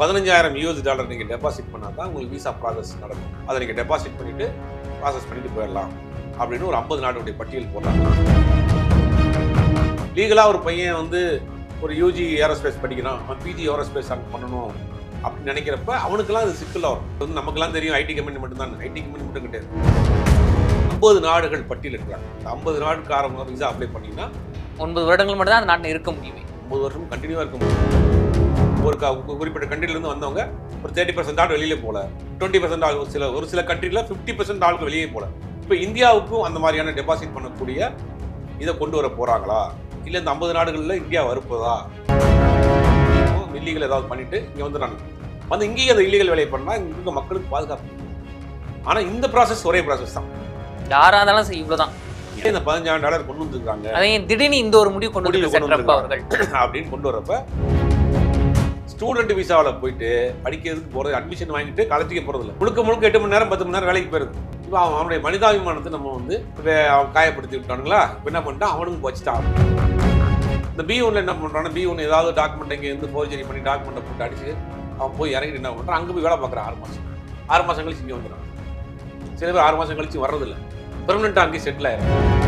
பதினஞ்சாயிரம் US dollar நீங்கள் deposit பண்ணால் தான் உங்களுக்கு விசா ப்ராசஸ் நடக்கும். அதை நீங்கள் டெபாசிட் பண்ணிவிட்டு ப்ராசஸ் பண்ணிட்டு போயிடலாம் அப்படின்னு ஒரு ஐம்பது நாடுடைய பட்டியல் போடுறாங்க லீகலாக ஒரு பையன் வந்து ஒரு யூஜி ஏரோஸ்பேஸ் படிக்கிறான். அவன் பிஜி ஏரோஸ்பேஸ் பண்ணணும் அப்படின்னு நினைக்கிறப்ப அவனுக்கெல்லாம் அது சிக்கலாக வரும். வந்து நமக்கெல்லாம் தெரியும். ஐடி கம்பெனி மட்டும்தான். ஐடி கம்பெனி மட்டும் கிடையாது. ஐம்பது நாடுகள் பட்டியல் இருக்கிறாங்க. ஐம்பது நாடுக்காரங்க விசா அப்ளை பண்ணீங்கன்னா ஒன்பது வருடங்கள் மட்டும் தான் அந்த நாட்டில் இருக்க முடியுமே. ஒன்பது வருஷம் கண்டினியூவாக இருக்க முடியும். ஒரு குறிப்பிட்ட கண்ட்ரிலேருந்து வந்தவங்க ஒரு தேர்ட்டி பர்சன்ட் ஆள் வெளியிலே போல டுவெண்ட்டி பர்சன்ட் ஆள் ஒரு சில ஒரு சில கண்ட்ரியில் ஃபிஃப்டி பர்சன்ட் ஆளுக்கு வெளியே போல. இப்போ இந்தியாவுக்கும் அந்த மாதிரியான டெபாசிட் பண்ணக்கூடிய இதை கொண்டு வர போகிறாங்களா இல்லை இந்த ஐம்பது நாடுகளில் இந்தியா வருப்பதா இல்லீகல் ஏதாவது பண்ணிட்டு இங்கே வந்து நான் வந்து இங்கேயும் அந்த இல்லீகல் வேலையை பண்ணால் இங்கே இருக்க மக்களுக்கு பாதுகாப்பு. ஆனால் இந்த ப்ராசஸ் ஒரே ப்ராசஸ் தான். யாரா இருந்தாலும் சரி இவ்வளவுதான். ஏன் இந்த பதினஞ்சாயிரம் டாலர் கொண்டு வந்துருக்காங்க திடீர்னு இந்த ஒரு முடிவு கொண்டு வந்து அவர்கள். அப்படின்னு கொண்டு வரப்ப ஸ்டூடெண்ட் விசாவில் போயிட்டு படிக்கிறதுக்கு போகிறது அட்மிஷன் வாங்கிட்டு காலேஜுக்கு போகிறதில்ல முழுக்க முழுக்க எட்டு மணி நேரம் பத்து மணி நேரம் வேலைக்கு போயிருது. இப்போ அவன் அவனுடைய மனிதாபிமானத்தை நம்ம வந்து இப்போ அவன் காயப்படுத்தி விட்டானுங்களா? இப்போ என்ன பண்ணிட்டான்? அவனுக்கு வச்சுட்டான் இந்த பி ஒன்ல என்ன பண்ணுறான்னா பி ஒன் ஏதாவது டாக்குமெண்ட் இங்கே இருந்து போர்ஜரி பண்ணி டாக்குமெண்ட்டை போட்டு அடிச்சு அவன் போய் இறங்கிட்டு என்ன பண்ணுறான் அங்கே போய் வேலை பார்க்குறான் ஆறு மாதம் ஆறு மாதம் கழிச்சு இங்கே வந்துடுறான். சில பேர் ஆறு மாதம் கழிச்சு வர்றதில்ல. பெர்மனெண்ட்டாக அங்கேயே செட்டில் ஆயிடும்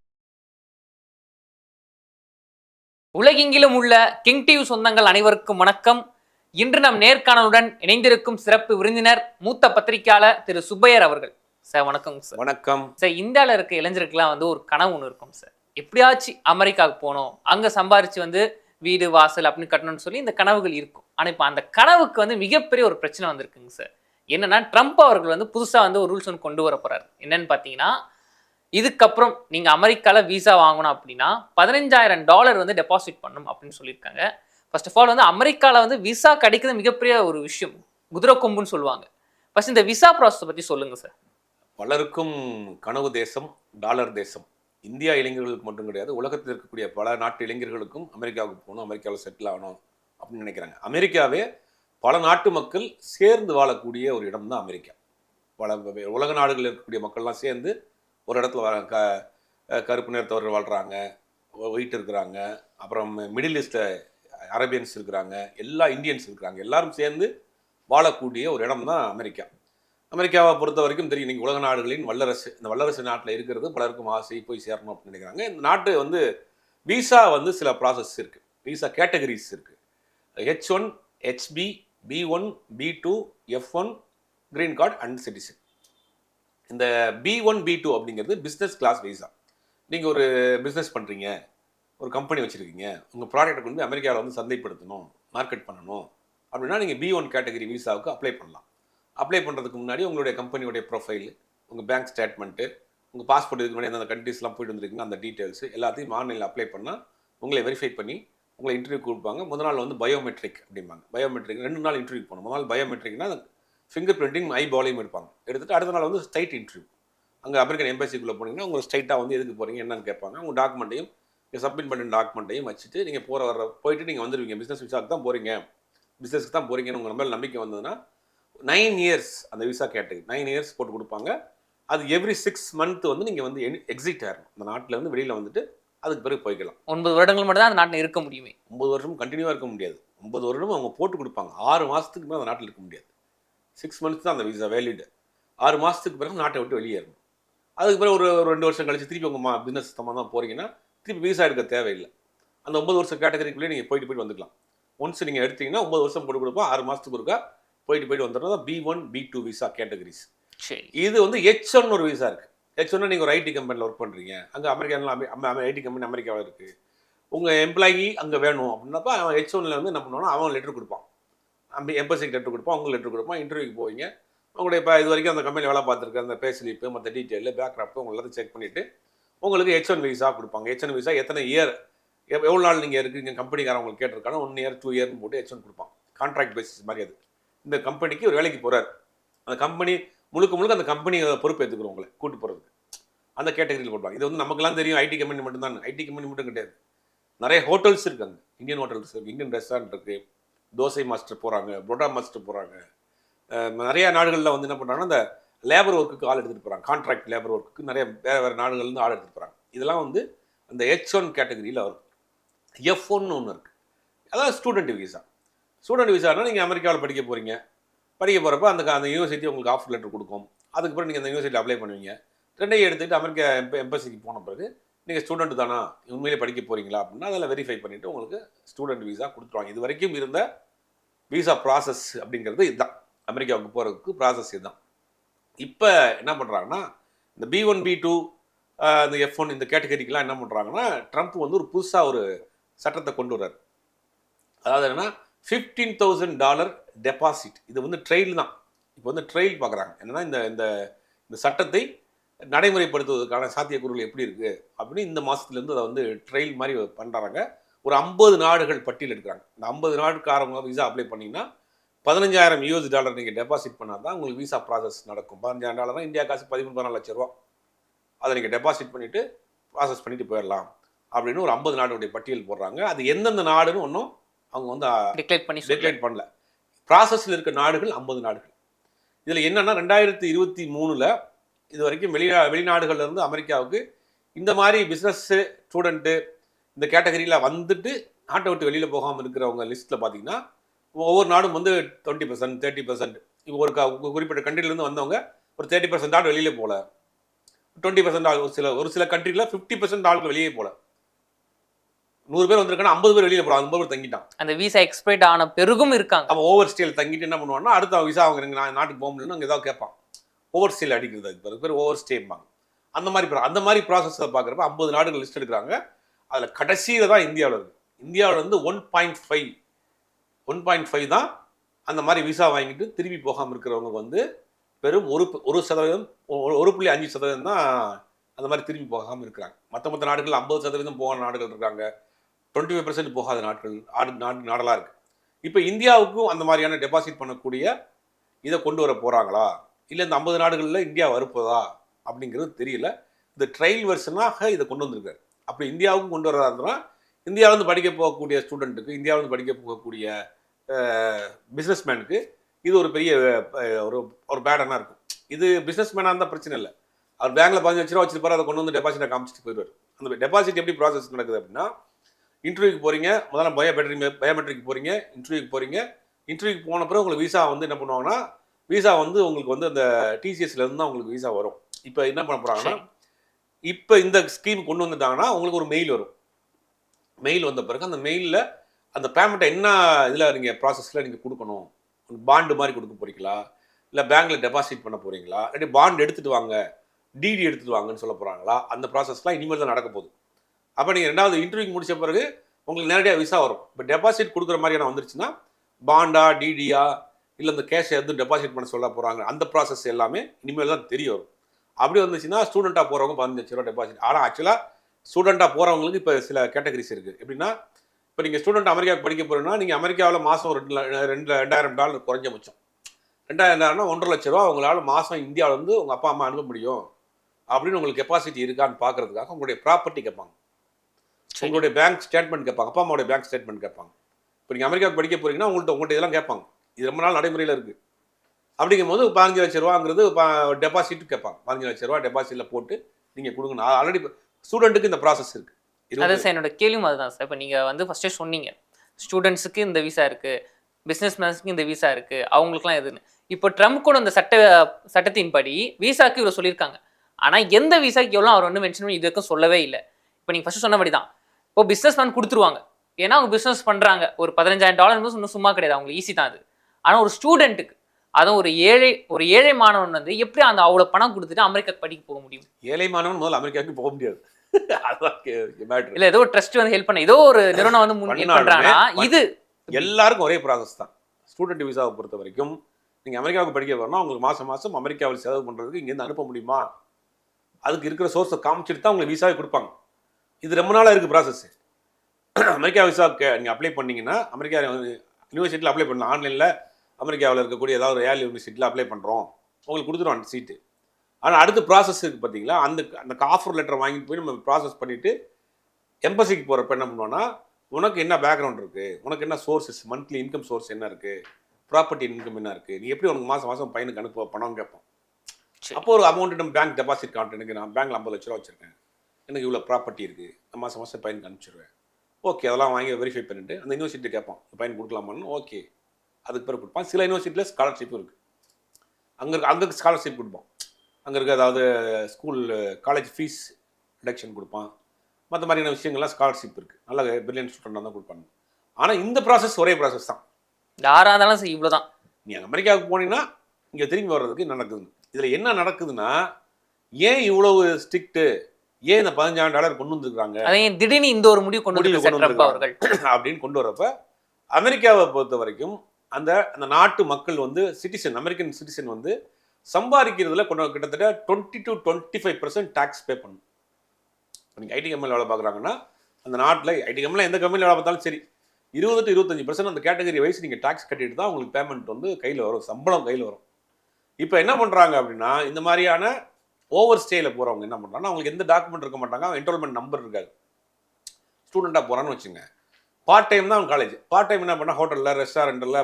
உலகெங்கிலும் உள்ள கிங் டிவி சொந்தங்கள் அனைவருக்கும் வணக்கம். இன்று நம் நேர்காணலுடன் இணைந்திருக்கும் சிறப்பு விருந்தினர் மூத்த பத்திரிகையாளர் திரு சுப்பையர் அவர்கள். சார் வணக்கம் சார். வணக்கம். சார் இந்தியாவில் இருக்க இளைஞருக்குலாம் வந்து ஒரு கனவு ஒன்று இருக்கும் சார். எப்படியாச்சும் அமெரிக்காவுக்கு போகணும் அங்கே சம்பாரிச்சு வந்து வீடு வாசல் அப்படின்னு கட்டணும்னு சொல்லி இந்த கனவுகள் இருக்கும். ஆனால் இப்போ அந்த கனவுக்கு வந்து மிகப்பெரிய ஒரு பிரச்சனை வந்திருக்குங்க சார். என்னன்னா ட்ரம்ப் அவர்கள் வந்து புதுசாக வந்து ஒரு ரூல்ஸ் ஒன்று கொண்டு வர போறாரு. என்னன்னு பார்த்தீங்கன்னா இதுக்கப்புறம் நீங்கள் அமெரிக்காவில் விசா வாங்கணும் அப்படின்னா பதினஞ்சாயிரம் டாலர் வந்து டெபாசிட் பண்ணணும் அப்படின்னு சொல்லியிருக்காங்க. ஃபர்ஸ்ட் ஆஃப் ஆல் வந்து அமெரிக்காவில் வந்து விசா கிடைக்கிறது மிகப்பெரிய ஒரு விஷயம். குதிரை கொம்புன்னு சொல்லுவாங்க. ஃபர்ஸ்ட் இந்த விசா ப்ராசஸை பற்றி சொல்லுங்கள் சார் பலருக்கும் கனவு தேசம் டாலர் தேசம். இந்தியா இளைஞர்களுக்கு மட்டும் கிடையாது உலகத்தில் இருக்கக்கூடிய பல நாட்டு இளைஞர்களுக்கும் அமெரிக்காவுக்கு போகணும் அமெரிக்காவில் செட்டில் ஆகணும் அப்படின்னு நினைக்கிறாங்க. அமெரிக்காவே பல நாட்டு மக்கள் சேர்ந்து வாழக்கூடிய ஒரு இடம் தான் அமெரிக்கா. பல உலக நாடுகளில் இருக்கக்கூடிய மக்கள்லாம் சேர்ந்து ஒரு இடத்துல வர க கருப்பு நிறத்தவர்கள் வாழ்கிறாங்க ஒயிட் இருக்கிறாங்க அப்புறம் மிடில் ஈஸ்ட் அரேபியன்ஸ் இருக்கிறாங்க எல்லா இந்தியன்ஸ் இருக்கிறாங்க. எல்லாரும் சேர்ந்து வாழக்கூடிய ஒரு இடம் தான் அமெரிக்கா. அமெரிக்காவை பொறுத்த வரைக்கும் தெரியும் நீங்கள் உலக நாடுகளின் வல்லரசு. இந்த வல்லரசு நாட்டில் இருக்கிறது பலருக்கும் ஆசை போய் சேரணும் அப்படின்னு நினைக்கிறாங்க. இந்த நாட்டு வந்து விசா வந்து சில ப்ராசஸ் இருக்குது விசா கேட்டகரிஸ் இருக்குது H one HB B one B two F one green card and citizen இந்த பி ஒன் பி டூ அப்படிங்கிறது பிஸ்னஸ் கிளாஸ் வீசா நீங்கள் ஒரு பிஸ்னஸ் பண்ணுறீங்க ஒரு கம்பெனி வச்சுருக்கீங்க உங்கள் ப்ராடக்ட்டை கொண்டு அமெரிக்காவில் வந்து சந்தைப்படுத்தணும் மார்க்கெட் பண்ணணும் அப்படின்னா நீங்கள் பி ஒன் கேட்டகரி விசாவுக்கு அப்ளை பண்ணலாம். அப்ளை பண்ணுறதுக்கு முன்னாடி உங்களுடைய கம்பெனியோடைய ப்ரொஃபைல் உங்கள் பேங்க் ஸ்டேட்மெண்ட்டு உங்கள் பாஸ்போர்ட் இதுக்கு முன்னாடி அந்த கண்ட்ரீஸ்லாம் போயிட்டு வந்துருக்கீங்க அந்த டீட்டெயில்ஸ் எல்லாத்தையும் ஆன்லைனில் அப்ளை பண்ணால் உங்களை வெரிஃபை பண்ணி உங்களை இன்டர்வியூ கொடுப்பாங்க முதல் நாள் வந்து பயோமெட்ரிக் அப்படிம்பாங்க. பயோமெட்ரிக் ரெண்டு நாள் இன்டர்வியூ போகணும். முதல் நாள் பயோமெட்ரிக்னா ஃபிங்கர் பிரிண்டிங் ஐ பாலையும் எடுப்பாங்க. எடுத்துட்டு அடுத்த நாள் வந்து ஸ்ட்ரைட் இன்டர்வியூ அங்கே அமெரிக்கன் எம்பசிக்குள்ளே போனீங்கன்னா உங்களை ஸ்ட்ரைட்டாக வந்து எதுக்கு போகிறீங்க என்னன்னு கேட்பாங்க. உங்கள் டாக்குமெண்ட்டையும் நீங்கள் சப்மிட் பண்ண டாக்குமெண்ட்டையும் வச்சுட்டு நீங்கள் போகிற வர போயிட்டு நீங்கள் வந்துடுவீங்க பிஸ்னஸ் விசாவுக்கு தான் போகிறீங்க பிஸ்னஸ்க்கு தான் போகிறீங்கன்னு உங்கள் மேலே நம்பிக்கை வந்ததுன்னா நைன் இயர்ஸ் அந்த விசா கேட்டகரி நைன் இயர்ஸ் போட்டு கொடுப்பாங்க. அது எவ்ரி சிக்ஸ் மந்த் வந்து நீங்கள் வந்து எக்ஸிட் ஆகணும் அந்த நாட்டில் வந்து வெளியில் வந்துட்டு அதுக்கு பிறகு போய்க்கலாம். ஒன்பது வருடங்கள் மட்டும் தான் அந்த நாட்டில் இருக்க முடியுமே. ஒம்பது வருஷம் கண்டினியூவாக இருக்க முடியாது. ஒம்பது வருடமும் அவங்க போட்டு கொடுப்பாங்க. ஆறு மாதத்துக்கு மேலே அந்த நாட்டில் இருக்க முடியாது. சிக்ஸ் மந்த்ஸ் தான் அந்த விசா வேலிடு ஆறு மாதத்துக்கு பிறகு நாட்டை விட்டு வெளியேறணும். அதுக்கு பிறகு ஒரு ஒரு ரெண்டு வருஷம் கழிச்சு திருப்பி உங்கள் மா பிஸ்னஸ் சம்மந்தம் போகிறீங்கன்னா திருப்பி விசா எடுக்க தேவையில்லை. அந்த ஒம்பது வருஷம் கேட்டகரிக்குள்ளேயே நீங்கள் போயிட்டு போயிட்டு வந்துக்கலாம். ஒன்ஸ் நீங்கள் எடுத்தீங்கன்னா ஒம்பது வருஷம் போட்டு கொடுப்போம். ஆறு மாதத்துக்கு ஒருக்கா போயிட்டு போயிட்டு வந்துடுறது B one B two visa categories இது வந்து ஹெச் ஒன் ஒரு விசா இருக்குது ஹெச் ஒன்னா நீங்கள் ஒரு ஐடி கம்பெனியில் ஒர்க் பண்ணுறீங்க அங்கே அமெரிக்காவில் ஐடி கம்பெனி அமெரிக்காவில் இருக்குது உங்கள் எம்ப்ளாயி அங்கே வேணும் அப்படின்னப்ப அவன் ஹெச் ஒன்ல வந்து என்ன பண்ணுவானா அவன் லெட்டர் கொடுப்பான். அப்படி எம்பசிக்கு லெட்டர் கொடுப்போம் அவங்க லெட்டர் கொடுப்போம் இன்டர்வியூக்கு போவீங்க. உங்களுடைய இப்போ இது வரைக்கும் அந்த கம்பெனி வேலை பார்த்துருக்க அந்த பே ஸ்லிப்பு மற்ற டீட்டெயில் பேக்ராப் உங்களை செக் பண்ணிவிட்டு உங்களுக்கு ஹெச் ஒன் விசா கொடுப்பாங்க. ஹெச் ஒன் விசா எத்தனை இயர் எவ்வளோ நாள் நீங்கள் இருக்கீங்க கம்பெனிக்காரன் உங்களுக்கு கேட்டிருக்காங்க ஒன் இயர் டூ இயர்னு போட்டு ஹெச் ஒன் கொடுப்பான். கான்ட்ராக்ட் பேசிஸ் மாதிரி அது. இந்த கம்பெனிக்கு ஒரு வேலைக்கு போகிறார் அந்த கம்பெனி முழுக்க முழுக்க அந்த கம்பெனி பொறுப்பு உங்களை கூட்டு போகிறதுக்கு அந்த கேட்டகரியில் போடுவாங்க இது வந்து நமக்குலாம் தெரியும் ஐடி கம்பெனி மட்டும்தான் ஐடி கம்பெனி மட்டும் கிடையாது. நிறைய ஹோட்டல்ஸ் இருக்காங்க இந்தியன் ஹோட்டல்ஸ் இருக்குது இந்தியன் ரெஸ்டாரண்ட் இருக்குது தோசை மாஸ்டர் போகிறாங்க புரோட்டா மாஸ்டர் போகிறாங்க நிறைய நாடுகளில் வந்து என்ன பண்ணுறாங்கன்னா அந்த லேபர் ஒர்க்குக்கு ஆள் எடுத்துகிட்டு போகிறாங்க கான்ட்ராக்ட் லேபர் ஒர்க்குக்கு நிறைய வேறு வேறு நாடுகள்லேருந்து ஆள் எடுத்துகிட்டு போகிறாங்க இதெல்லாம் வந்து அந்த ஹெச் ஒன் கேட்டகரியில் வரும். எஃப் ஒன்னு ஒன்று இருக்குது அதாவது ஸ்டூடெண்ட் விசா ஸ்டூடெண்ட் விசானா நீங்கள் அமெரிக்காவில் படிக்க போகிறீங்க படிக்க போகிறப்ப அந்த அந்த யூனிவர்சிட்டி உங்களுக்கு ஆஃபர் லெட்டர் கொடுக்கும். அதுக்கப்புறம் நீங்கள் அந்த யூனிவர்சிட்டி அப்ளை பண்ணுவீங்க. ரெண்டையும் எடுத்துக்கிட்டு அமெரிக்கா எம்ப எம்பசிக்கு போன பிறகு நீங்கள் ஸ்டூடெண்ட் தானா? உண்மையிலே படிக்க போகிறீங்களா அப்படின்னா அதில் வெரிஃபை பண்ணிவிட்டு உங்களுக்கு ஸ்டூடெண்ட் வீசா கொடுத்துருவாங்க. இது வரைக்கும் இருந்த விசா ப்ராசஸ் அப்படிங்கிறது இதுதான். அமெரிக்காவுக்கு போகிறதுக்கு ப்ராசஸ் இதுதான். இப்போ என்ன பண்ணுறாங்கன்னா இந்த பி ஒன் பி டூ இந்த எஃப் ஒன் இந்த கேட்டகரிக்கெலாம் என்ன பண்ணுறாங்கன்னா ட்ரம்ப் வந்து ஒரு புதுசாக ஒரு சட்டத்தை கொண்டு வர்றார். அதாவது என்னன்னா ஃபிஃப்டீன் தௌசண்ட் டாலர் டெபாசிட் இது வந்து ட்ரெயில் தான். இப்போ வந்து ட்ரெயில் பார்க்குறாங்க. என்னென்னா இந்த இந்த இந்த சட்டத்தை நடைமுறைப்படுத்துவதற்கான சாத்தியக்கூறுகள் எப்படி இருக்குது அப்படின்னு இந்த மாதத்துலேருந்து அதை வந்து ட்ரெயில் மாதிரி பண்ணுறாங்க ஒரு ஐம்பது நாடுகள் பட்டியல் எடுக்கிறாங்க. இந்த ஐம்பது நாடுக்காரங்க விசா அப்ளை பண்ணிங்கன்னா பதினஞ்சாயிரம் யூஎஸ் டாலர் நீங்கள் டெபாசிட் பண்ணால் தான் உங்களுக்கு விசா ப்ராசஸ் நடக்கும். பதினஞ்சாயிரம் டாலர்னா இந்தியா காசு பதிமூணு பதினாலு லட்ச ரூபா. அதை நீங்கள் டெபாசிட் பண்ணிவிட்டு ப்ராசஸ் பண்ணிட்டு போயிடலாம் அப்படின்னு ஒரு ஐம்பது நாடுடைய பட்டியல் போடுறாங்க. அது எந்தெந்த நாடுன்னு ஒன்றும் அவங்க வந்து டிக்ளேர் பண்ணி. டெக்லேட் பண்ணல. ப்ராசஸில் இருக்க நாடுகள் ஐம்பது நாடுகள். இதில் என்னன்னா ரெண்டாயிரத்தி இருபத்தி மூணில் இது வரைக்கும் வெளிநா வெளிநாடுகள்ல இருந்து அமெரிக்காவுக்கு இந்த மாதிரி பிஸ்னஸ்ஸு ஸ்டூடெண்ட்டு இந்த கேட்டகரியில் வந்துட்டு நாட்டை விட்டு வெளியில் போகாமல் இருக்கிறவங்க லிஸ்ட்டில் பார்த்தீங்கன்னா ஒவ்வொரு நாடும் வந்து டுவெண்ட்டி பர்சன்ட் தேர்ட்டி பர்சன்ட் இப்போ ஒரு குறிப்பிட்ட கண்ட்ரிலேருந்து வந்தவங்க ஒரு தேர்ட்டி பர்சன்ட் ஆள் வெளியிலே போகல டுவெண்ட்டி பர்சன்ட் ஆள் ஒரு சில ஒரு சில கண்ட்ரியில் ஃபிஃப்டி பர்சன்ட் ஆளுக்கு வெளியே போகல நூறு பேர் வந்திருக்கானா ஐம்பது பேர் வெளியில் போகிறாங்க ஐம்பது பேர் தங்கிட்டான் அந்த விசா எக்ஸ்பைர்ட் ஆன பிறகும் இருக்காங்க. அவன் ஓவர் ஸ்டேல தங்கிட்டு என்ன பண்ணுவான்னா அடுத்த விசா அவங்க நாட்டுக்கு போக முடியலன்னு அங்கே ஏதாவது கேட்பான் ஓவர் ஸ்டேல அடிக்கிறது அதுக்கு பேர் பேர் ஓவர் ஸ்டேம்பாங்க அந்த மாதிரி அந்த மாதிரி ப்ராசஸை பார்க்குறப்ப ஐம்பது நாடுகள் லிஸ்ட் எடுக்கிறாங்க. அதில் கடைசியில் தான் இந்தியாவில் இருக்குது இந்தியாவில் வந்து one point five one point five தான் அந்த மாதிரி விசா வாங்கிட்டு திரும்பி போகாமல் இருக்கிறவங்க வந்து வெறும் ஒரு ப- ஒரு சதவீதம் ஒரு- ஒரு புள்ளி அஞ்சு சதவீதம் தான் அந்த மாதிரி திரும்பி போகாமல் இருக்கிறாங்க. மற்ற மற்ற நாடுகள் ஐம்பது சதவீதம் போகாத நாடுகள் இருக்காங்க. டுவெண்ட்டி ஃபைவ் பர்சன்ட் போகாத நாட்கள் ஆடு நாடு நாடெல்லாம் இருக்குது இப்போ இந்தியாவுக்கும் அந்த மாதிரியான டெபாசிட் பண்ணக்கூடிய இதை கொண்டு வர போகிறாங்களா இல்லை இந்த ஐம்பது நாடுகளில் இந்தியா வரப்போதா அப்படிங்கிறது தெரியல. இந்த ட்ரையல் வெர்ஷனாக இதை கொண்டு வந்திருக்காரு. அப்படி இந்தியாவுக்கும் கொண்டு வரதா இருந்தனா இந்தியாவிலேருந்து படிக்க போகக்கூடிய ஸ்டூடெண்ட்டுக்கு இந்தியாவிலேருந்து படிக்க போகக்கூடிய பிஸ்னஸ்மேனுக்கு இது ஒரு பெரிய ஒரு ஒரு பேடனாக இருக்கும். இது பிஸ்னஸ்மேனாக இருந்தால் பிரச்சனை இல்லை. அவர் பேங்க்கில் பதினஞ்சு லட்ச ரூபா வச்சிருப்பாரு அதை கொண்டு வந்து டெபாசிட்டை காமிச்சிட்டு போயிடுவார். அந்த டெபாசிட் எப்படி ப்ராசஸ் நடக்குது அப்படின்னா இன்டர்வியூக்கு போகிறீங்க முதல்ல பயோமெட்ரிக் பயோமெட்ரிக் போகிறீங்க இன்டர்வியூக்கு போகிறீங்க இன்டர்வியூக்கு போன பிறகு உங்களுக்கு விசா வந்து என்ன பண்ணுவாங்கன்னா விசா வந்து உங்களுக்கு வந்து அந்த டிசிஎஸ்ல இருந்து தான் உங்களுக்கு விசா வரும். இப்போ என்ன பண்ண போகிறாங்கன்னா இப்போ இந்த ஸ்கீம் கொண்டு வந்துட்டாங்கன்னா உங்களுக்கு ஒரு மெயில் வரும். மெயில் வந்த பிறகு அந்த மெயிலில் அந்த பேமெண்ட்டை என்ன இதில் நீங்கள் ப்ராசஸில் நீங்கள் கொடுக்கணும்? பாண்டு மாதிரி கொடுக்க போறீங்களா? இல்லை பேங்க்கில் டெபாசிட் பண்ண போகிறீங்களா இல்லாட்டி பாண்ட் எடுத்துகிட்டு வாங்க டிடி எடுத்துகிட்டு வாங்கன்னு சொல்ல போகிறாங்களா அந்த ப்ராசஸ்லாம் இனிமேல் தான் நடக்க போகுது. அப்போ நீங்கள் ரெண்டாவது இன்டர்வியூ முடிச்ச பிறகு உங்களுக்கு நேரடியாக விசா வரும். இப்போ டெபாசிட் கொடுக்குற மாதிரியான வந்துருச்சுன்னா பாண்டா டிடியா இல்லை இந்த கேஷை எதுவும் டெபாசிட் பண்ண சொல்ல போகிறாங்க அந்த ப்ராசஸ் எல்லாமே இனிமேல் தான் தெரிய வரும். அப்படி வந்துச்சுன்னா ஸ்டூடெண்ட்டாக போகிறவங்க பதினஞ்சு லட்ச ரூபா டெபாசிட் ஆனால் ஆக்சுவலாக ஸ்டூடெண்ட்டாக போகிறவங்களுக்கு இப்போ சில கேட்டகரிஸ் இருக்குது எப்படின்னா இப்போ நீங்கள் ஸ்டூடெண்ட் அமெரிக்காவுக்கு படிக்க போகிறீங்கன்னா நீங்கள் அமெரிக்காவில் மாதம் ரெண்டு ரெண்டு ரெண்டாயிரம் டாலர் குறைஞ்சபட்சம் ரெண்டாயிரம் டாலர்னா ஒன்றரை லட்ச ரூபா உங்களால் மாதம் இந்தியாவில் வந்து உங்கள் அப்பா அம்மா அனுப்ப முடியும். அப்படின்னு உங்களுக்கு கெப்பாசிட்டி இருக்கான்னு பார்க்கறதுக்காக உங்களுடைய ப்ராப்பர்ட்டி கேட்பாங்க. உங்களுடைய பேங்க் ஸ்டேட்மெண்ட் கேட்பாங்க. அப்பா அம்மாவுடைய பேங்க் ஸ்டேட்மெண்ட் கேட்பாங்க. இப்போ நீங்கள் அமெரிக்காவுக்கு படிக்க போறீங்கன்னா உங்கள்கிட்ட உங்கள்கிட்ட இதெல்லாம் கேட்பாங்க. இது ரொம்ப நாள் நடைமுறையில் இருக்குது அப்படிங்கும்போது பதினஞ்சு லட்ச ரூபாங்கிறது டெபாசிட் கேட்பாங்க. பதினஞ்சு லட்ச ரூபா டெபாசிட்டில் போட்டு நீங்கள் கொடுக்கணும் ஆல்ரெடி ஸ்டூடெண்ட்டுக்கு இந்த ப்ராசஸ் இருக்குது அதான் சார் என்னோட கேள்வியும் அதுதான் சார் இப்போ நீங்கள் வந்து ஃபஸ்ட்டே சொன்னீங்க. ஸ்டூடெண்ட்ஸுக்கு இந்த விசா இருக்குது பிஸ்னஸ் மேன்ஸுக்கு இந்த விசா இருக்குது அவங்களுக்குலாம் எதுன்னு. இப்போ ட்ரம்ப் கூட இந்த சட்ட சட்டத்தின்படி விசாக்கு இவ்வளோ சொல்லியிருக்காங்க. ஆனால் எந்த விசாக்கு எவ்வளோ அவர் ஒன்றும் மென்ஷன் பண்ணி இது வரைக்கும் சொல்லவே இல்லை. இப்போ நீங்கள் ஃபஸ்ட்டு சொன்னபடி தான் இப்போ பிஸ்னஸ் மேன் கொடுத்துருவாங்க. ஏன்னா அவங்க பிஸ்னஸ் பண்ணுறாங்க ஒரு பதினஞ்சாயிரம் டாலர் இன்னும் சும்மா கிடையாது. அவங்களுக்கு ஈஸி தான் அது. ஆனால் ஒரு ஸ்டூடெண்ட்டுக்கு அதுவும் ஒரு ஏழை ஒரு ஏழை மாணவன் வந்து எப்படி அந்த அவ்வளோ பணம் கொடுத்துட்டு அமெரிக்காக்கு படிக்க போக முடியும்? ஏழை மாணவன் முதல்ல அமெரிக்காவுக்கு போக முடியாது. இல்ல ஏதோ ட்ரஸ்ட் வந்து ஹெல்ப் பண்ண ஏதோ ஒரு நிறுவனம் வந்து பண்றாங்கன்னா இது எல்லாருக்கும் ஒரே ப்ராசஸ் தான். ஸ்டூடெண்ட் விசாவை பொறுத்த வரைக்கும் நீங்கள் அமெரிக்காவுக்கு படிக்க வரணும் உங்களுக்கு மாதம் மாதம் அமெரிக்காவில் செலவு பண்ணுறதுக்கு இங்கேருந்து அனுப்ப முடியுமா? அதுக்கு இருக்கிற சோர்ஸை காமிச்சிட்டு தான் உங்களுக்கு விசாவை கொடுப்பாங்க. இது ரொம்ப நாளாக இருக்குது ப்ராசஸ் அமெரிக்கா விசா நீங்கள் அப்ளை பண்ணீங்கன்னா அமெரிக்கா யூனிவர்சிட்டியில் அப்ளை பண்ணலாம். ஆன்லைனில் அமெரிக்காவில் இருக்கக்கூடிய ஏதாவது ஒரு ஏழு யூனிவர்சிட்டியில் அப்ளை பண்ணுறோம் உங்களுக்கு கொடுத்துருவாங்க சீட்டு ஆனால் அடுத்த ப்ராசஸ் இருக்குது பார்த்தீங்களா அந்த அந்த ஆஃபர் லெட்டர் வாங்கிட்டு போய் நம்ம ப்ராசஸ் பண்ணிவிட்டு எம்பசிக்கு போகிறப்ப என்ன பண்ணுவோன்னா உனக்கு என்ன பேக்ரவுண்ட் இருக்குது உனக்கு என்ன சோர்சஸ் மந்த்லி இன்கம் சோர்ஸ் என்ன இருக்குது ப்ராப்பர்ட்டி இன்கம் என்ன இருக்குது நீ எப்படி உனக்கு மாதம் மாதம் பையனுக்கு அனுப்ப பணம் கேட்போம். அப்போ ஒரு அமௌண்ட் நம்ம பேங்க் டெபாசிட் அக்கௌண்ட் எனக்கு நான் பேங்க்ல ஐம்பது லட்ச ரூபா வச்சிருக்கேன். எனக்கு இவ்வளோ ப்ராப்பர்ட்டி இருக்குது நான் மாதம் மாதம் பையனுக்கு அனுப்பிச்சிடுவேன் ஓகே அதெல்லாம் வாங்கி வெரிஃபை பண்ணிட்டு அந்த யூனிவர்சிட்டி கேட்பான். இந்த பையன் கொடுக்கலாமான்னு? ஓகே அதுக்கு பிறகு கொடுப்பான். சில யூனிவர்சிட்டியில் ஸ்காலர்ஷிப்பும் இருக்குது அங்கே இருக்க அங்கே ஸ்காலர்ஷிப் கொடுப்போம் அங்கே இருக்க அதாவது ஸ்கூல் காலேஜ் ஃபீஸ் ரிடக்ஷன் கொடுப்பான். மற்ற மாதிரியான விஷயங்கள்லாம் ஸ்காலர்ஷிப் இருக்குது நல்ல பிரில்லியன் ஸ்டூடெண்டாக தான் கொடுப்பாங்க. ஆனால் இந்த ப்ராசஸ் ஒரே ப்ராசஸ் தான். யாரா இருந்தாலும் சரி இவ்வளவுதான். நீ அமெரிக்காவுக்கு போனீங்கன்னா இங்கே திரும்பி வர்றதுக்கு நடக்குது இதில் என்ன நடக்குதுன்னா ஏன் இவ்வளவு ஸ்ட்ரிக்ட்டு ஏன் இந்த பதினஞ்சாயிரம் டாலர் கொண்டு வந்திருக்காங்க திடீர்னு இந்த ஒரு முடிவு கொண்டு வந்து அவர்கள். அப்படின்னு கொண்டு வரப்ப அமெரிக்காவை பொறுத்த வரைக்கும் அந்த அந்த நாட்டு மக்கள் வந்து சிட்டிசன் அமெரிக்கன் சிட்டிசன் வந்து சம்பாதிக்கிறதுல கொண்டு கிட்டத்தட்ட twenty to twenty five percent tax pay பண்ணும் நீங்கள் ஐடி கம்பெனியில் வேலை பார்க்குறாங்கன்னா அந்த நாட்டில் ஐடி கம்பெனியில் எந்த கம்பெனியில் வேலை பார்த்தாலும் சரி இருபது டு இருபத்தஞ்சி பர்சன்ட் அந்த கேட்டகரி வைஸ் நீங்கள் டேக்ஸ் கட்டிட்டு தான் உங்களுக்கு பேமெண்ட் வந்து கையில் வரும் சம்பளம் கையில் வரும். இப்போ என்ன பண்ணுறாங்க அப்படின்னா இந்த மாதிரியான ஓவர் ஸ்டேயில் போகிறவங்க என்ன பண்ணுறாங்கன்னா அவங்களுக்கு எந்த டாக்குமெண்ட் இருக்க மாட்டாங்க என்ரோல்மெண்ட் நம்பர் இருக்காது. ஸ்டூடெண்ட்டாக போகிறான்னு வச்சுங்க. பார்ட் டைம் தான் அவன் காலேஜ் பார்ட் டைம் என்ன பண்ணால் ஹோட்டலில் ரெஸ்டாரண்ட்டில்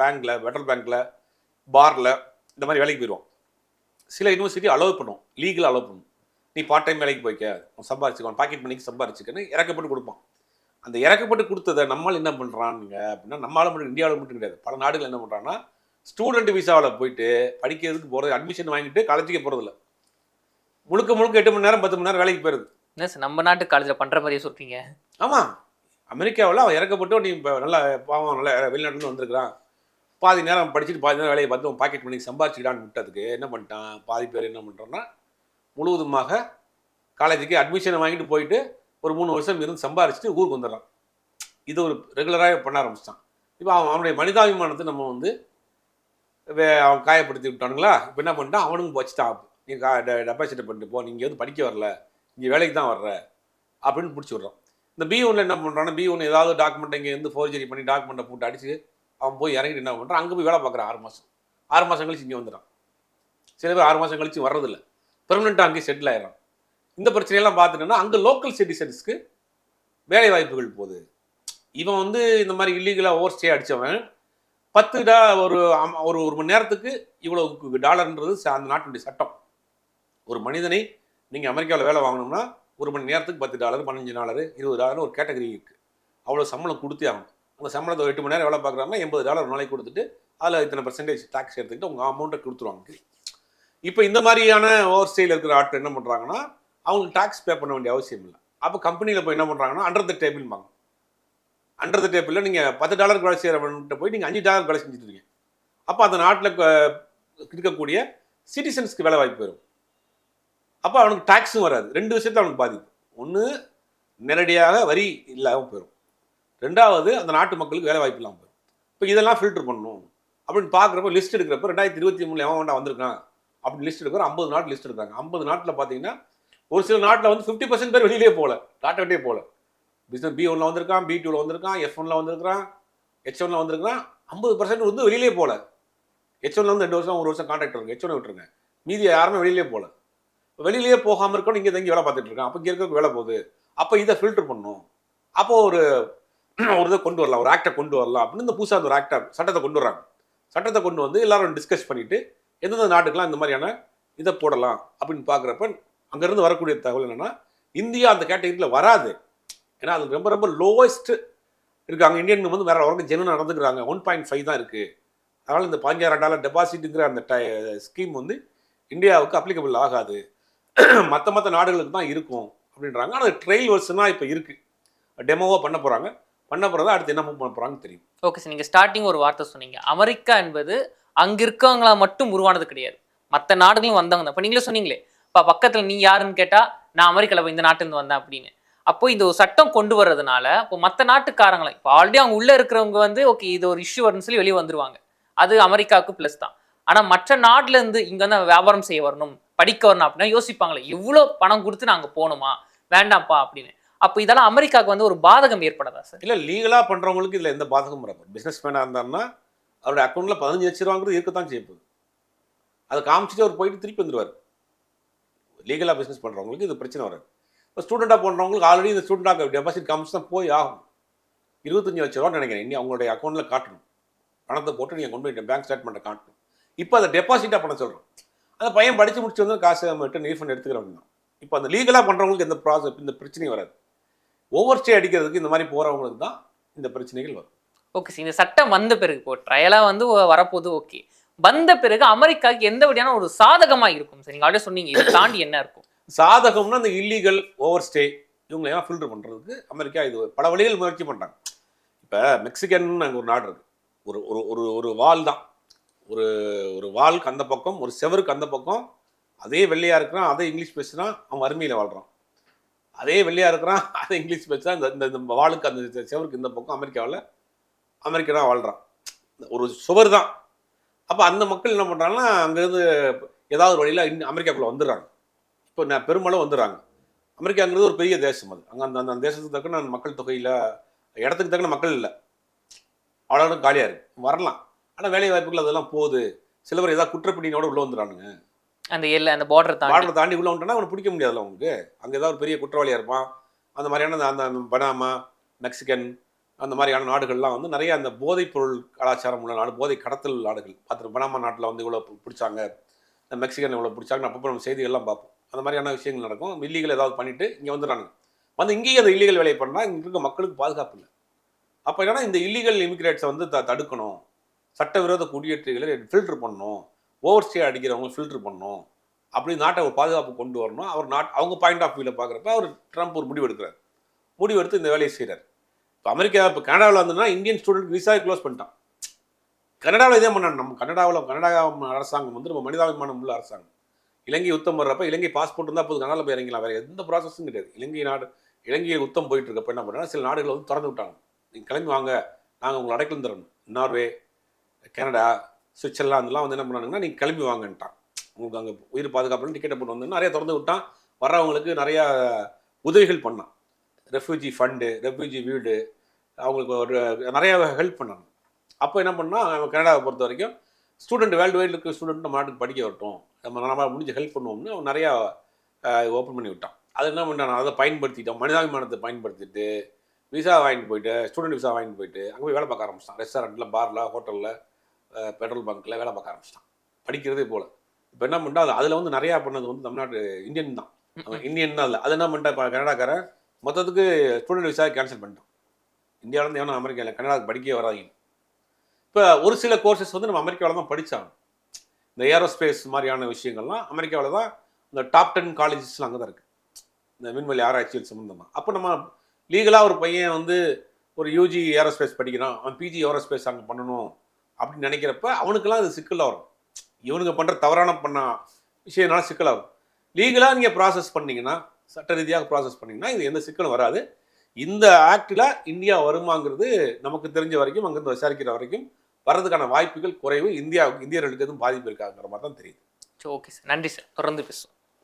பேங்க்கில் பெட்ரோல் பேங்க்கில் பாரில் இந்த மாதிரி வேலைக்கு போயிடுவோம் சில யூனிவர்சிட்டி அலோவ் பண்ணும். லீகல் அலோவ் பண்ணும். நீ பார்ட் டைம் வேலைக்கு போய்க்க அவன் சம்பாரிச்சுக்கோ பாக்கெட் பண்ணிக்கு சம்பாரிச்சுக்கன்னு இறக்கப்பட்டு கொடுப்பான். அந்த இறக்கப்பட்டு கொடுத்ததை நம்மால் என்ன பண்ணுறானுங்க அப்படின்னா நம்மளால மட்டும் இந்தியாவில் மட்டும் கிடையாது. பல நாடுகள் என்ன பண்ணுறாங்கன்னா ஸ்டூடெண்ட் விசாவில் போயிட்டு படிக்கிறதுக்கு போகிறது அட்மிஷன் வாங்கிட்டு காலேஜுக்கே போகிறதில்ல முழுக்க முழுக்க எட்டு மணி நேரம் பத்து மணி நேரம் வேலைக்கு போயிருது என்ன சார் நம்ம நாட்டு காலேஜில் பண்ற மாதிரியே சொல்றீங்க? ஆமாம் அமெரிக்காவில் அவன் இறக்கப்பட்டு நீ இப்போ நல்லா பாவம் நல்லா வெளிநாட்டுலேருந்து வந்திருக்கிறான். பாதி நேரம் படிச்சுட்டு பாதி நேரம் வேலையை பார்த்து அவன் பாக்கெட் பண்ணி சம்பாதிச்சுக்கிடான்னு விட்டதுக்கு என்ன பண்ணிட்டான்? பாதி பேர் என்ன பண்ணுறான்னா முழுவதுமாக காலேஜுக்கு அட்மிஷனை வாங்கிட்டு போயிட்டு ஒரு மூணு வருஷம் இருந்து சம்பாரிச்சுட்டு ஊருக்கு வந்துடுறான். இது ஒரு ரெகுலராக பண்ண ஆரம்பிச்சிட்டான். இப்போ அவன் அவனுடைய மனிதாபிமானத்தை நம்ம வந்து வே- அவன் காயப்படுத்தி விட்டானுங்களா? இப்போ என்ன பண்ணிட்டான்? அவனுக்கு வச்சுட்டான் நீ கா டெபாசிட் பண்ணிட்டு போ. நீங்கள் வந்து படிக்க வரல. இங்கே வேலைக்கு தான் வர்ற. அப்படின்னு பிடிச்சி விட்றான். இந்த பி ஒன்ல என்ன பண்ணுறான்னா பி ஒன் ஏதாவது டாக்குமெண்ட் இங்கே இருந்து ஃபோர்ஜரி பண்ணி டாக்குமெண்ட்டை போட்டு அடிச்சு அவன் போய் இறங்கிட்டு என்ன பண்ணுறான் அங்கே போய் வேலை பார்க்குறான் ஆறு மாதம் ஆறு மாதம் கழிச்சு இங்கே வந்துடுறான் சில பேர் ஆறு மாதம் கழிச்சு வர்றதில்ல. பெர்மனெண்ட்டாக அங்கேயே செட்டில் ஆயிடறான். இந்த பிரச்சனையெல்லாம் பார்த்துட்டோன்னா அங்கே லோக்கல் சிட்டிசன்ஸ்க்கு வேலை வாய்ப்புகள் போகுது. இவன் வந்து இந்த மாதிரி இல்லீகலாக ஓவர் ஸ்டே அடித்தவன் பத்து டா ஒரு ஒரு ஒரு மணி நேரத்துக்கு இவ்வளோ டாலர்ன்றது ச- அந்த நாட்டினுடைய சட்டம். ஒரு மனிதனை நீங்கள் அமெரிக்காவில் வேலை வாங்கணும்னா ஒரு மணி நேரத்துக்கு பத்து டாலர் பதினஞ்சு டாலர் இருபது டாலர் ஒரு கேட்டகரி இருக்குது அவ்வளோ சம்பளம் கொடுத்தே ஆகணும். அந்த சம்பளத்தை ஒரு எட்டு மணி நேரம் வேலை பார்க்குறாங்கன்னா எண்பது டாலர் ஒரு நாளைக்கு கொடுத்துட்டு அதில் இத்தனை பர்சன்டேஜ் டேக்ஸ் எடுத்துக்கிட்டு உங்கள் அமௌண்ட்டை கொடுத்துருவாங்க. இப்போ இந்த மாதிரியான ஓவர் ஸ்டேயில் இருக்கிற ஆட்கள் என்ன பண்ணுறாங்கன்னா அவங்களுக்கு டேக்ஸ் பே பண்ண வேண்டிய அவசியம் இல்லை. அப்போ கம்பெனியில் போய் என்ன பண்ணுறாங்கன்னா அண்டர் த டேபிள் வாங்க அண்டர் த டேபிளில் நீங்கள் பத்து டாலர் வேலை செய்கிறவன்கிட்ட போய் நீங்கள் அஞ்சு டாலர் வேலை செஞ்சுட்டு இருக்கீங்க. அப்போ அந்த நாட்டில் இருக்கக்கூடிய சிட்டிசன்ஸ்க்கு வேலை வாய்ப்பு வரும். அப்போ அவனுக்கு டேக்ஸும் வராது. ரெண்டு விஷயத்துல அவனுக்கு பாதிப்பு. ஒன்று நேரடியாக வரி இல்லாமல் போயிடும் ரெண்டாவது அந்த நாட்டு மக்களுக்கு வேலை வாய்ப்பு இல்லாமல் போயிடும் இப்போ இதெல்லாம் ஃபில்டர் பண்ணணும். அப்படின்னு பார்க்குறப்ப லிஸ்ட் எடுக்கிறப்ப ரெண்டாயிரத்தி இருபத்தி மூணு எவன் வேண்டாம் வந்திருக்கான்? அப்படின்னு லிஸ்ட் எடுக்கிற ஐம்பது நாட்டு லிஸ்ட் எடுத்தாங்க ஐம்பது நாட்டில் பார்த்தீங்கன்னா ஒரு சில நாட்டில் வந்து ஃபிஃப்டி பர்சன்ட் பேர் வெளியிலே போகல. நாட்டை விட்டே போகல. பிஸ்னஸ் பி ஒன்ல வந்திருக்கான் பி டூவில் வந்திருக்கான் எஃப் ஒன்ல வந்திருக்கான் ஹெச் ஒன்ல வந்திருக்கான் ஐம்பது பர்சன்ட் வந்து வெளியிலே போகல. ஹெச் ஒன்ல வந்து ரெண்டு வருஷம் ஒரு வருஷம் கான்ட்ராக்ட் வரும் ஹெச் ஒன் விட்டுருங்க. மீதி யாருமே வெளியிலே போகல. வெளியிலேயே போகாமல் இருக்கணும் இங்கே தங்கி வேலை பார்த்துட்டு இருக்கான். அப்போ இங்கே இருக்க வேலை போகுது. அப்போ இதை ஃபில்டர் பண்ணும் அப்போ ஒரு ஒரு இதை கொண்டு வரலாம். ஒரு ஆக்டை கொண்டு வரலாம். அப்படின்னு இந்த புதுசாக ஒரு ஆக்டை சட்டத்தை கொண்டு வராங்க சட்டத்தை கொண்டு வந்து எல்லாரும் டிஸ்கஸ் பண்ணிவிட்டு எந்தெந்த நாட்டுக்கெல்லாம் இந்த மாதிரியான இதை போடலாம் அப்படின்னு பார்க்குறப்ப அங்கேருந்து வரக்கூடிய தகவல் என்னென்னா இந்தியா அந்த கேட்டகரியில் வராது. ஏன்னா அது ரொம்ப ரொம்ப லோவஸ்ட்டு இருக்காங்க. இந்தியன் வந்து வேறு வரவங்க ஜெனு நடந்துக்கிறாங்க. ஒன் பாயிண்ட் ஃபைவ் தான் இருக்குது அதனால் இந்த பதினஞ்சாயிரம் டாலர் டெபாசிட்டுங்கிற அந்த ஸ்கீம் வந்து இந்தியாவுக்கு அப்ளிகபிள் ஆகாது. மற்ற மற்ற நாடுகளுக்கு தான் இருக்கும் அப்படின்றாங்க. ஆனால் ட்ரையல் வெர்ஷனாக இப்போ இருக்குது டெமோவாக பண்ண போகிறாங்க பண்ண போகிறதா அடுத்து என்ன மூவ் பண்ண போகிறாங்கன்னு தெரியும். ஓகே சார் நீங்கள் ஸ்டார்டிங் ஒரு வார்த்தை சொன்னீங்க. அமெரிக்கா என்பது அங்கே இருக்கவங்களா மட்டும் உருவானது கிடையாது. மற்ற நாடுகளும் வந்தவங்க தான். இப்போ நீங்களே சொன்னீங்களே இப்போ பக்கத்தில் நீ யாருன்னு கேட்டால் நான் அமெரிக்காவில் போய் இந்த நாட்டிலேருந்து வந்தேன் அப்படின்னு. அப்போ இந்த ஒரு சட்டம் கொண்டு வர்றதுனால இப்போ மற்ற நாட்டுக்காரங்களை இப்போ ஆல்ரெடி அவங்க உள்ளே இருக்கிறவங்க வந்து ஓகே இது ஒரு இஷ்யூ வரும்னு சொல்லி வெளியே வந்துருவாங்க. அது அமெரிக்காவுக்கு ப்ளஸ் தான். ஆனால் மற்ற நாட்டிலேருந்து இங்கே வந்து வியாபாரம் செய்ய வரணும். படிக்க வரணும் அப்படின்னா யோசிப்பாங்களே இவ்வளோ பணம் கொடுத்து நாங்கள் போகணுமா? வேண்டாம்ப்பா அப்படின்னு. அப்போ இதெல்லாம் அமெரிக்காவுக்கு வந்து ஒரு பாதகம் ஏற்படாதா சார்? இல்லை லீகலாக பண்ணுறவங்களுக்கு இதில் எந்த பாதகமும் வராது. பிஸ்னஸ் மேனாக இருந்தாருன்னா அவருடைய அக்கௌண்ட்டில் பதினஞ்சு லட்ச ரூபாங்கிறது இருக்கத்தான் செய்ய போகுது. அதை காமிச்சிட்டு அவர் போயிட்டு திருப்பி வந்துடுவார் லீகலாக பிஸ்னஸ் பண்ணுறவங்களுக்கு இது பிரச்சனை வராது. இப்போ ஸ்டூடெண்ட்டாக பண்ணுறவங்களுக்கு ஆல்ரெடி இந்த ஸ்டூடெண்டாக டெபாசிட் காமிச்சு தான் போய் ஆகும் இருபத்தஞ்சு லட்ச ரூபா நினைக்கிறேன். இனி அவங்களுடைய அக்கௌண்ட்டில் காட்டணும். பணத்தை போட்டு நீங்கள் கொண்டு போய் பேங்க் ஸ்டேட்மெண்ட்டை காட்டணும். இப்போ அதை டெபாசிட்டாக பண்ண சொல்கிறோம் அந்த பையன் படித்து முடிச்சு வந்து காசு நம்ம ரிட்டன் ரீஃபண்ட் எடுத்துக்கிறோம் இப்போ அந்த லீகலாக பண்ணுறவங்களுக்கு எந்த ப்ராசஸ் இந்த பிரச்சனையும் வராது. ஓவர் ஸ்டே அடிக்கிறதுக்கு இந்த மாதிரி போகிறவங்களுக்கு தான் இந்த பிரச்சனைகள் வரும். ஓகே சார் இந்த சட்டம் வந்த பிறகு இப்போ ட்ரையலாக வந்து வ- வரப்போகுது ஓகே வந்த பிறகு அமெரிக்காவுக்கு எந்த வழியான ஒரு சாதகமா இருக்கும்? சார் நீங்க ஆல்ரெடி சொன்னீங்க இதை தாண்டி என்ன இருக்கும்? சாதகம்னா இந்த இல்லீகல் ஓவர் ஸ்டே இவங்களையெல்லாம் ஃபில்டர் பண்ணுறதுக்கு அமெரிக்கா இது பல வழிகள் முயற்சி பண்ணுறாங்க இப்போ மெக்சிகன் அங்கே ஒரு நாடு இருக்கு. ஒரு ஒரு ஒரு ஒரு வால் தான். ஒரு ஒரு வாளுக்கு அந்த பக்கம் ஒரு செவருக்கு அந்த பக்கம் அதே வெள்ளையாக இருக்கிறான் அதே இங்கிலீஷ் பேசுகிறான் அவன் வறுமையில் வாழ்கிறான் அதே வெள்ளையாக இருக்கிறான் அதே இங்கிலீஷ் பேசுகிறான் இந்த இந்த வாளுக்கு அந்த செவருக்கு இந்த பக்கம் அமெரிக்காவில் அமெரிக்கா வாழ்கிறான் ஒரு சுவர் தான் அப்போ அந்த மக்கள் என்ன பண்ணுறாங்கன்னா அங்கேருந்து ஏதாவது வழியில் இன் அமெரிக்காக்குள்ளே வந்துடுறாங்க. இப்போ நான் பெருமளவு வந்துடுறாங்க. அமெரிக்காங்கிறது ஒரு பெரிய தேசம் அது. அங்கே அந்த அந்த தேசத்துக்கு தக்கன அந்த மக்கள் தொகையில் இடத்துக்கு தக்கன மக்கள் இல்லை. அவ்வளோ காலியாக இருக்குது வரலாம். ஆனால் வேலை வாய்ப்புகள் அதெல்லாம் போகுது. சில பேர் ஏதாவது குற்றப்பிடினோட உள்ளே வந்துடுறாங்க அந்த எல்லை அந்த பார்டர் தாண்டி. பார்டர் தாண்டி உள்ளே வந்துட்டோன்னா அவனை பிடிக்க முடியாதுல்ல அவங்களுக்கு அங்கே ஏதாவது ஒரு பெரிய குற்றவாளியாக இருப்பான். அந்த மாதிரியான அந்த- அந்த பனாமா மெக்சிகன் அந்த மாதிரியான நாடுகள்லாம் வந்து நிறைய அந்த போதைப் பொருள் கலாச்சாரம் உள்ள நாடு போதை கடத்தல் நாடுகள். பார்த்துட்டு பனாமா நாட்டில் வந்து இவ்வளோ பிடிச்சாங்க. இந்த மெக்சிகன் இவ்வளோ பிடிச்சாங்க. அப்பப்போ நம்ம செய்திகள்லாம் பார்ப்போம். அந்த மாதிரியான விஷயங்கள் நடக்கும். இல்லீகல் ஏதாவது பண்ணிட்டு இங்கே வந்துடுறாங்க வந்து இங்கேயும் அந்த இல்லீகல் வேலையை பண்ணால் இங்கே இருக்க மக்களுக்கு பாதுகாப்பு இல்லை. அப்போ என்னன்னா இந்த இல்லீகல் இமிகிரேட்ஸை வந்து த தடுக்கணும். சட்டவிரோத குடியேற்றிகளை ஃபில்டர் பண்ணணும். ஓவர்ஸ்டே அடிக்கிறவங்க ஃபில்டர் பண்ணணும். அப்படி நாட்டை ஒரு பாதுகாப்பு கொண்டு வரணும். அவர் நாட் அவங்க பாயிண்ட் ஆஃப் வியூவில் பார்க்குறப்ப அவர் ட்ரம்ப் ஒரு முடிவு எடுக்கிறார் முடிவு எடுத்து இந்த வேலையை செய்கிறார் இப்போ அமெரிக்கா இப்போ கனடாவில் வந்துன்னா இந்தியன் ஸ்டூடெண்ட் விசாவை க்ளோஸ் பண்ணிட்டான். கனடாவில் இதே பண்ணான் நம்ம கனடாவில் கனடா அரசாங்கம் வந்து நம்ம மனிதாபிமானம் உள்ள அரசாங்கம். இலங்கை யுத்தம் வர்றப்ப இலங்கை பாஸ்போர்ட் இருந்தால் போது கனடாவில் போய் இறங்கலாம் வேறு எந்த ப்ராசஸும் கிடையாது. இலங்கை நாடு இலங்கையில் யுத்தம் போயிட்டு இருக்கப்ப என்ன பண்ணுறாங்க சில நாடுகள் வந்து திறந்து விட்டாங்க. நீங்கள் கிளம்பி வாங்க. நாங்கள் உங்களை அடைக்கலம் தரணும். நார்வே கனடா சுவிட்சர்லாந்துலாம் வந்து என்ன பண்ணாங்கன்னா நீங்கள் கிளம்பி வாங்கன்ட்டான். உங்களுக்கு அங்கே உயிர் பாதுகாப்புன்னு டிக்கெட்டை போட்டு வந்து நிறைய திறந்து விட்டான். வர்றவங்களுக்கு நிறையா உதவிகள் பண்ணான். ரெஃப்யூஜி ஃபண்டு ரெஃப்யூஜி வீடு அவங்களுக்கு ஒரு நிறையா ஹெல்ப் பண்ணாங்க அப்போ என்ன பண்ணால் கனடாவை பொறுத்த வரைக்கும் ஸ்டூடெண்ட் வேர்ல்டு வைடில் இருக்க ஸ்டூடெண்ட் நம்ம நாட்டுக்கு படிக்க வரட்டும். நம்ம நம்ம முடிஞ்ச ஹெல்ப் பண்ணுவோம்னு அவன் நிறையா ஓப்பன் பண்ணி விட்டான். அது என்ன பண்ணான் அதை பயன்படுத்திட்டோம் மனிதாபிமானத்தை பயன்படுத்திட்டு விசா வாங்கிட்டு போயிட்டு ஸ்டூடெண்ட் விசா வாங்கிட்டு போயிட்டு அங்கே போய் வேலை பார்க்க ஆரம்பிச்சிட்டான். ரெஸ்டாரண்ட்டில் பாரில் ஹோட்டலில் பெட்ரோல் பங்க்கில் வேலை பார்க்க ஆரம்பிச்சிட்டான். படிக்கிறதே போல். இப்போ என்ன பண்ணிட்டா அது அதில் வந்து நிறையா பண்ணது வந்து தமிழ்நாட்டு இந்தியன் தான். இந்தியன் தான் இல்லை. அது என்ன பண்ணிட்டா இப்போ கனடாக்காரன் மொத்தத்துக்கு ஸ்டூடெண்ட் விசா கேன்சல் பண்ணிட்டான். இந்தியாவிலேருந்து எவனும் அமெரிக்காவில் கனடாவுக்கு படிக்கவே வராதீங்க. இப்போ ஒரு சில கோர்சஸ் வந்து நம்ம அமெரிக்காவில் தான் படித்தாங்க இந்த ஏரோஸ்பேஸ் மாதிரியான விஷயங்கள்லாம் அமெரிக்காவில் தான் இந்த டாப் டென் காலேஜஸ்லாம் அங்கே தான் இருக்குது இந்த விண்வெளி ஆராய்ச்சியில் சம்மந்தமாக அப்போ நம்ம லீகலாக ஒரு பையன் வந்து ஒரு யூஜி ஏரோஸ்பேஸ் படிக்கிறான். அவன் பிஜி ஏரோஸ்பேஸ் அங்கே பண்ணணும். அப்படின்னு நினைக்கிறப்ப அவனுக்கெல்லாம் அது சிக்கலாக வரும் இவனுங்க பண்ணுற தவறான பண்ண விஷயம்னால சிக்கலாக வரும் லீகலாக நீங்கள் ப்ராசஸ் பண்ணீங்கன்னா சட்ட ரீதியாக ப்ராசஸ் பண்ணிங்கன்னா இது எந்த சிக்கலும் வராது. இந்த ஆக்டில் இந்தியா வருமாங்கிறது நமக்கு தெரிஞ்ச வரைக்கும் அங்கேருந்து விசாரிக்கிற வரைக்கும் வர்றதுக்கான வாய்ப்புகள் குறைவு. இந்தியாவுக்கு இந்தியர்களுக்கு எதுவும் பாதிப்பு இருக்காங்கிற மாதிரி தான் தெரியுது. ஓகே சார் நன்றி சார் தொடர்ந்து பேசுவோம்.